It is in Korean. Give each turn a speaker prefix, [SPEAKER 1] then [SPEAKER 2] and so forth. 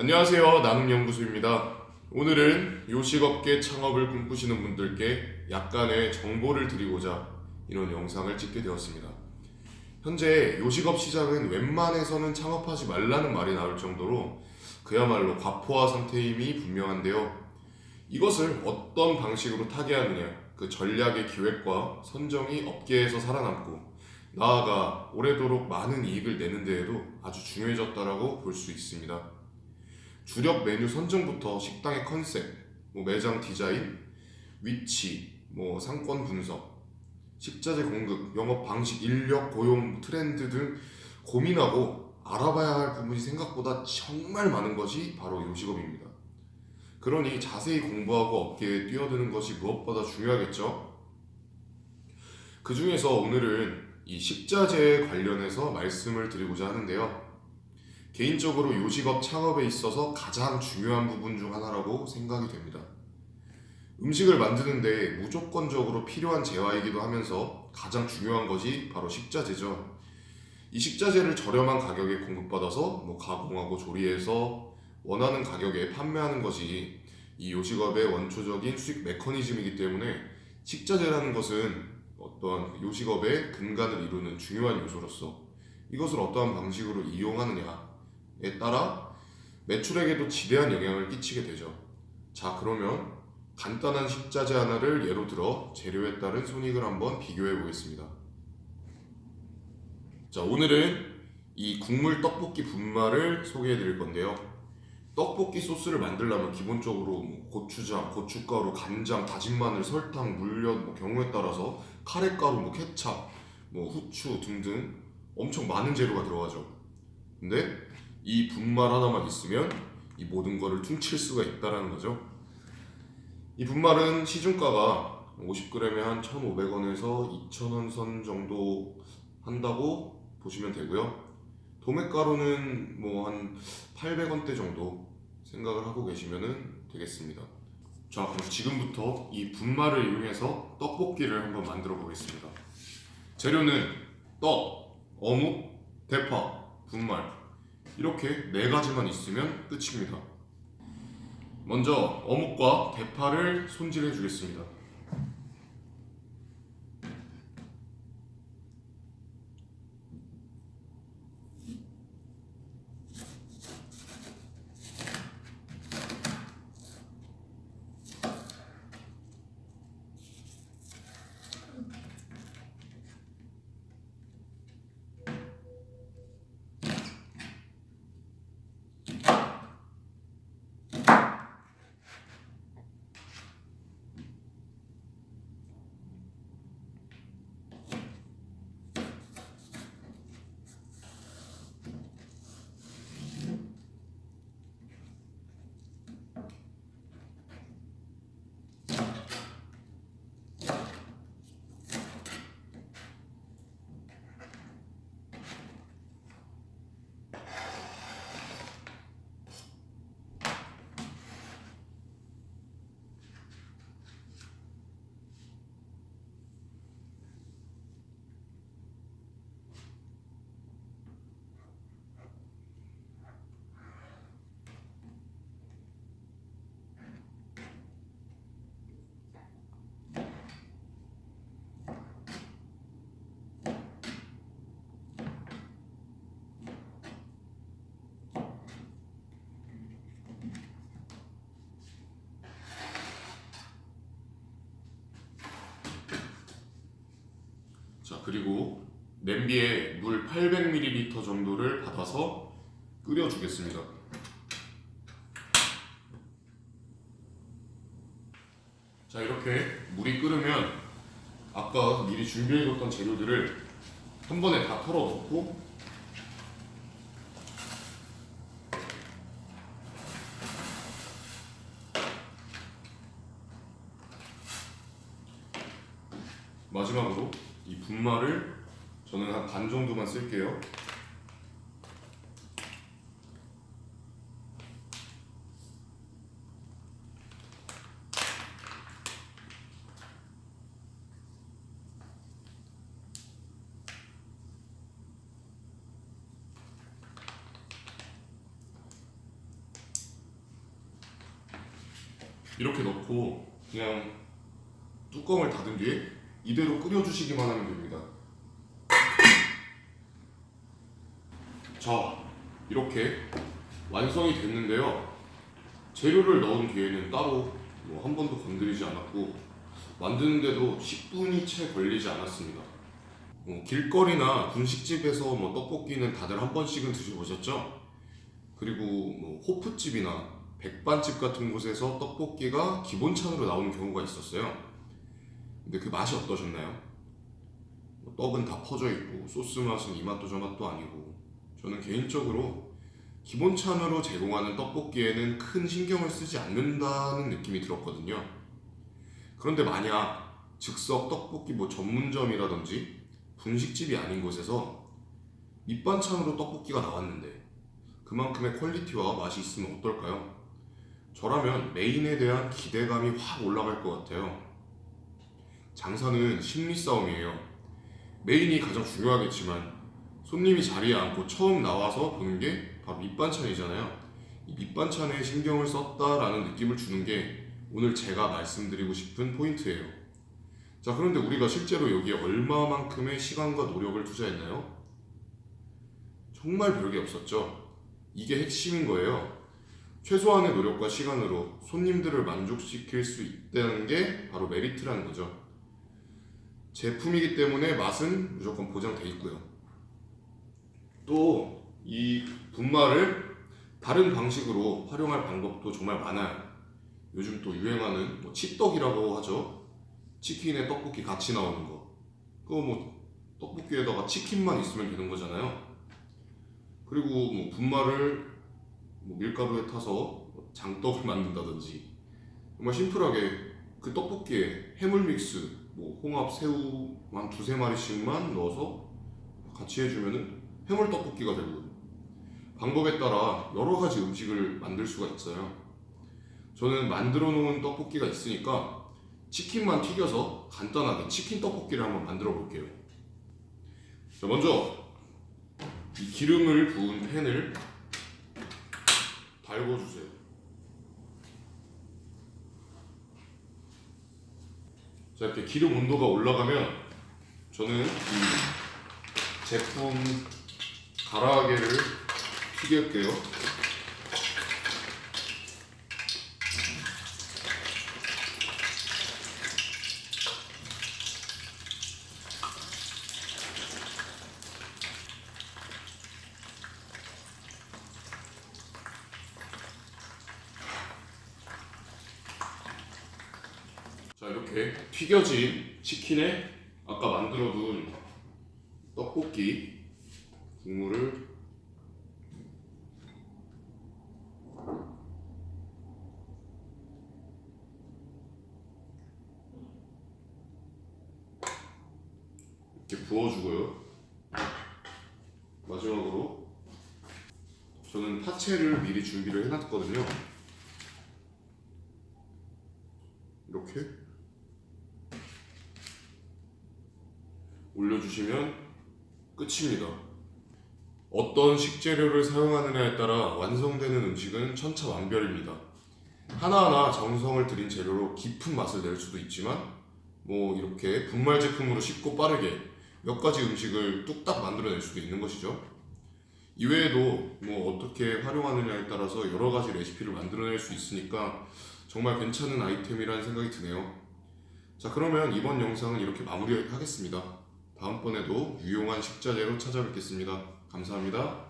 [SPEAKER 1] 안녕하세요. 나눔연구소입니다. 오늘은 요식업계 창업을 꿈꾸시는 분들께 약간의 정보를 드리고자 이런 영상을 찍게 되었습니다. 현재 요식업 시장은 웬만해서는 창업하지 말라는 말이 나올 정도로 그야말로 과포화 상태임이 분명한데요. 이것을 어떤 방식으로 타개하느냐, 그 전략의 기획과 선정이 업계에서 살아남고 나아가 오래도록 많은 이익을 내는 데에도 아주 중요해졌다라고 볼 수 있습니다. 주력 메뉴 선정부터 식당의 컨셉, 뭐 매장 디자인, 위치, 뭐 상권 분석, 식자재 공급, 영업 방식, 인력 고용 트렌드 등 고민하고 알아봐야 할 부분이 생각보다 정말 많은 것이 바로 요식업입니다. 그러니 자세히 공부하고 업계에 뛰어드는 것이 무엇보다 중요하겠죠? 그 중에서 오늘은 이 식자재에 관련해서 말씀을 드리고자 하는데요. 개인적으로 요식업 창업에 있어서 가장 중요한 부분 중 하나라고 생각이 됩니다. 음식을 만드는데 무조건적으로 필요한 재화이기도 하면서 가장 중요한 것이 바로 식자재죠. 이 식자재를 저렴한 가격에 공급받아서 뭐 가공하고 조리해서 원하는 가격에 판매하는 것이 이 요식업의 원초적인 수익 메커니즘이기 때문에 식자재라는 것은 어떠한 요식업의 근간을 이루는 중요한 요소로서 이것을 어떠한 방식으로 이용하느냐 에 따라 매출액에도 지대한 영향을 끼치게 되죠. 자, 그러면 간단한 식자재 하나를 예로 들어 재료에 따른 손익을 한번 비교해 보겠습니다. 자, 오늘은 이 국물 떡볶이 분말을 소개해 드릴 건데요. 떡볶이 소스를 만들려면 기본적으로 뭐 고추장, 고춧가루, 간장, 다진 마늘, 설탕, 물엿 뭐 경우에 따라서 카레가루, 뭐 케찹, 뭐 후추 등등 엄청 많은 재료가 들어가죠. 근데 이 분말 하나만 있으면 이 모든 거를 퉁칠 수가 있다라는 거죠. 이 분말은 시중가가 50g에 한 1,500원에서 2,000원 선 정도 한다고 보시면 되고요. 도매가루는 뭐 한 800원대 정도 생각을 하고 계시면 되겠습니다. 자, 그럼 지금부터 이 분말을 이용해서 떡볶이를 한번 만들어 보겠습니다. 재료는 떡, 어묵, 대파, 분말 이렇게 네 가지만 있으면 끝입니다. 먼저 어묵과 대파를 손질해 주겠습니다. 자, 그리고 냄비에 물 800ml 정도를 받아서 끓여 주겠습니다. 자, 이렇게 물이 끓으면 아까 미리 준비해 뒀던 재료들을 한 번에 다 털어 넣고 마지막으로 이 분말을 저는 한 반 정도만 쓸게요. 이렇게 넣고 그냥 뚜껑을 닫은 뒤에 이대로 끓여주시기만 하면 됩니다. 자, 이렇게 완성이 됐는데요. 재료를 넣은 뒤에는 따로 뭐 한 번도 건드리지 않았고 만드는데도 10분이 채 걸리지 않았습니다. 어, 길거리나 분식집에서 뭐 떡볶이는 다들 한 번씩은 드셔보셨죠? 그리고 뭐 호프집이나 백반집 같은 곳에서 떡볶이가 기본찬으로 나오는 경우가 있었어요. 근데 그 맛이 어떠셨나요? 뭐 떡은 다 퍼져 있고 소스 맛은 이 맛도 저 맛도 아니고 저는 개인적으로 기본찬으로 제공하는 떡볶이에는 큰 신경을 쓰지 않는다는 느낌이 들었거든요. 그런데 만약 즉석 떡볶이 뭐 전문점이라든지 분식집이 아닌 곳에서 밑반찬으로 떡볶이가 나왔는데 그만큼의 퀄리티와 맛이 있으면 어떨까요? 저라면 메인에 대한 기대감이 확 올라갈 것 같아요. 장사는 심리 싸움이에요. 메인이 가장 중요하겠지만 손님이 자리에 앉고 처음 나와서 보는 게 바로 밑반찬이잖아요. 이 밑반찬에 신경을 썼다라는 느낌을 주는 게 오늘 제가 말씀드리고 싶은 포인트예요. 자, 그런데 우리가 실제로 여기에 얼마만큼의 시간과 노력을 투자했나요? 정말 별게 없었죠. 이게 핵심인 거예요. 최소한의 노력과 시간으로 손님들을 만족시킬 수 있다는 게 바로 메리트라는 거죠. 제품이기 때문에 맛은 무조건 보장돼 있고요. 또 이 분말을 다른 방식으로 활용할 방법도 정말 많아요. 요즘 또 유행하는 뭐 칩떡이라고 하죠. 치킨에 떡볶이 같이 나오는 거. 그거 뭐 떡볶이에다가 치킨만 있으면 되는 거잖아요. 그리고 뭐 분말을 뭐 밀가루에 타서 뭐 장떡을 만든다든지 정말 심플하게 그 떡볶이에 해물 믹스, 뭐 홍합, 새우 한 두세 마리씩만 넣어서 같이 해주면은 해물 떡볶이가 되거든요. 방법에 따라 여러 가지 음식을 만들 수가 있어요. 저는 만들어 놓은 떡볶이가 있으니까 치킨만 튀겨서 간단하게 치킨 떡볶이를 한번 만들어 볼게요. 자, 먼저 이 기름을 부은 팬을 달궈주세요. 자, 이렇게 기름 온도가 올라가면 저는 이 제품 가라아게를 튀길게요. 자 이렇게 튀겨진 치킨에 아까 만들어둔 떡볶이 국물을 이렇게 부어주고요. 마지막으로 저는 파채를 미리 준비를 해놨거든요. 이렇게 올려주시면 끝입니다. 어떤 식재료를 사용하느냐에 따라 완성되는 음식은 천차만별입니다. 하나하나 정성을 들인 재료로 깊은 맛을 낼 수도 있지만 뭐 이렇게 분말 제품으로 쉽고 빠르게 몇 가지 음식을 뚝딱 만들어낼 수도 있는 것이죠. 이외에도 뭐 어떻게 활용하느냐에 따라서 여러 가지 레시피를 만들어낼 수 있으니까 정말 괜찮은 아이템이라는 생각이 드네요. 자, 그러면 이번 영상은 이렇게 마무리하겠습니다. 다음번에도 유용한 식자재로 찾아뵙겠습니다. 감사합니다.